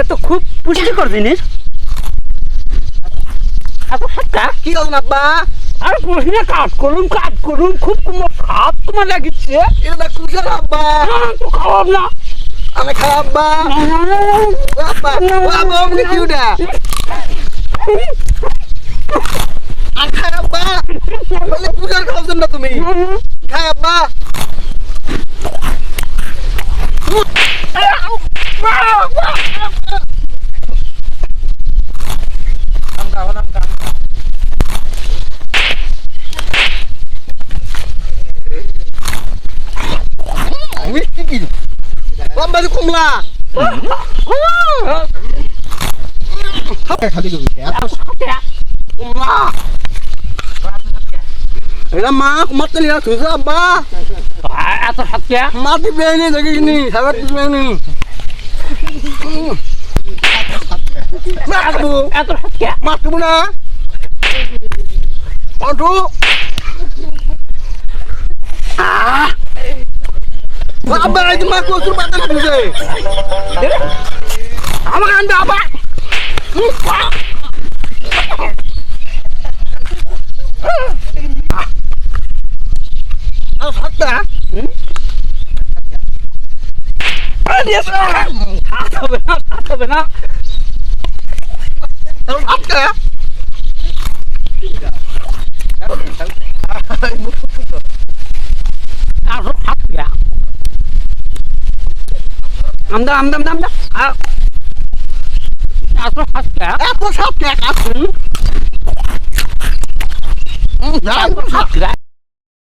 এটা তো খুব পুষ্টিকর জিনিস কি করুন আব্বা আর বসে কাজ করুন কাজ করুন খুব তোমার খাপ তোমার লাগিচ্ছে এটা কুশাল আব্বা তো খাওয়াব না আমি খাই আব্বা না, না, না, না। ও আব্বা ও কি ওটা আর খাই আব্বা বলে কুশাল খাওয়াছেন না তুমি আব্বা মিষ্টি কি লম্বা যে কমলা খালি কমলা এটা মা মারতে নিয়ে আসছে আব্বা এত সাতটা মা দিবে নি দেখিস নি সাবার দিবে নি মারবো এত সাতটা মারবো না কন্টু আব্বা যে মা কচুর পাতা দিছে আমাকে আনবে, আব্বা। আর হাত হবে না, হাত হবে না। সাতটা। আমদা আমদা আমদা আমদা। আর এত সাতটা কাছে এত সাতটা